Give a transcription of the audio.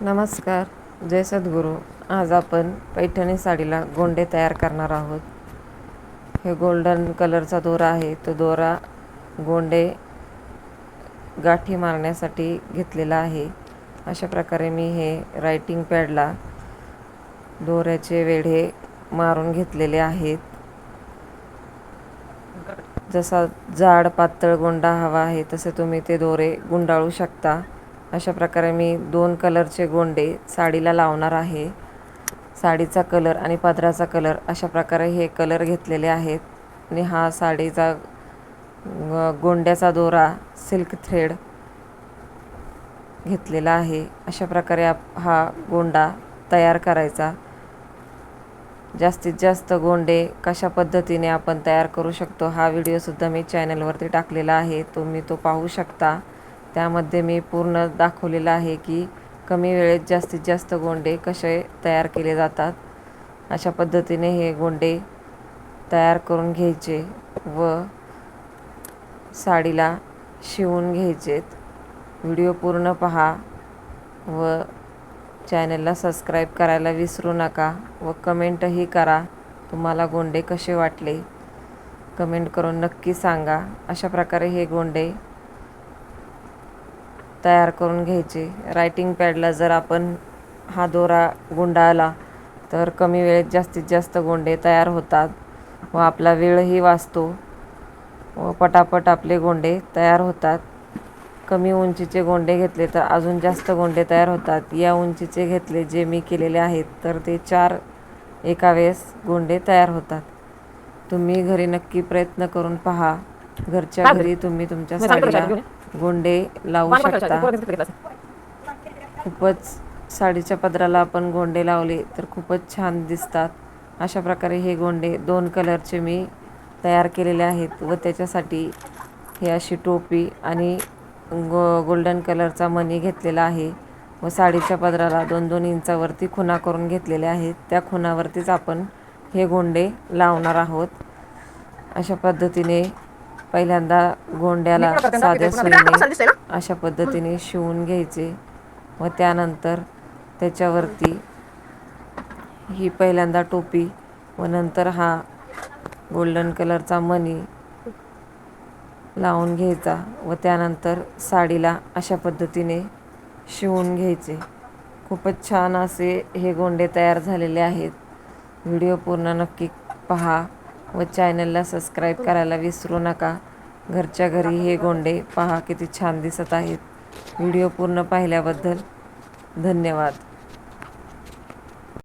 नमस्कार. जय सद्गुरू. आज आपण पैठणी साडीला गोंडे तयार करणार आहोत. हे गोल्डन कलरचा दोरा आहे. तो दोरा गोंडे गाठी मारण्यासाठी घेतलेला आहे. अशा प्रकारे मी हे रायटिंग पॅडला दोऱ्याचे वेढे मारून घेतलेले आहेत. जसा जाड पातळ गोंडा हवा आहे तसे तुम्ही ते दोरे गुंडाळू शकता. अशा प्रकारे मी दोन कलरचे गोंडे साडीला लावणार आहे. साडीचा कलर आणि पदराचा कलर अशा प्रकारे हे कलर घेतलेले आहेत. आणि हा साडीचा गोंड्याचा दोरा सिल्क थ्रेड घेतलेला आहे. अशा प्रकारे आप हा गोंडा तयार करायचा. जास्तीत जास्त गोंडे कशा पद्धतीने आपण तयार करू शकतो हा व्हिडिओसुद्धा मी चॅनलवरती टाकलेला आहे. तुम्ही तो पाहू शकता. त्यामध्ये मी पूर्ण दाखवलेलं आहे की कमी वेळेत जास्तीत जास्त गोंडे कसे तयार केले जातात. अशा पद्धतीने हे गोंडे तयार करून घ्यायचे व साडीला शिवून घ्यायचेत. व्हिडिओ पूर्ण पहा व चॅनलला सबस्क्राईब करायला विसरू नका व कमेंटही करा तुम्हाला गोंडे कसे वाटले. कमेंट करून नक्की सांगा. अशा प्रकारे हे गोंडे तयार करून घ्यायचे. रायटिंग पॅडला जर आपण हा दोरा गुंडाळला तर कमी वेळेत जास्तीत जास्त गोंडे तयार होतात व आपला वेळही वाचतो व पटापट आपले गोंडे तयार होतात. कमी उंचीचे गोंडे घेतले तर अजून जास्त गोंडे तयार होतात. या उंचीचे घेतले जे मी केलेले आहेत तर ते चार एका वेळेस गोंडे तयार होतात. तुम्ही घरी नक्की प्रयत्न करून पहा. घरच्या घरी तुम्ही तुमच्या साडीला गोंडे लावू शकता. खूपच साडीच्या पदराला आपण गोंडे लावले तर खूपच छान दिसतात. अशा प्रकारे हे गोंडे दोन कलरचे मी तयार केलेले आहेत व त्याच्यासाठी हे अशी टोपी आणि गो गोल्डन कलरचा मणी घेतलेला आहे व साडीच्या पदराला दोन दोन इंचावरती खुणा करून घेतलेल्या आहेत. त्या खुणावरतीच आपण हे गोंडे लावणार आहोत. अशा पद्धतीने पहिल्यांदा गोंड्याला साध्या सुईने अशा पद्धतीने शिवून घ्यायचे. व त्यानंतर त्याच्यावरती ही पहिल्यांदा टोपी व नंतर हा गोल्डन कलरचा मणी लावून घ्यायचा. व त्यानंतर साडीला अशा पद्धतीने शिवून घ्यायचे. खूपच छान असे हे गोंडे तयार झालेले आहेत. व्हिडिओ पूर्ण नक्की पहा. व चॅनलला सबस्क्राईब करायला विसरू नका. घरच्या घरी हे गोंडे पहा किती छान दिसत आहेत. व्हिडिओ पूर्ण पाहिल्याबद्दल धन्यवाद.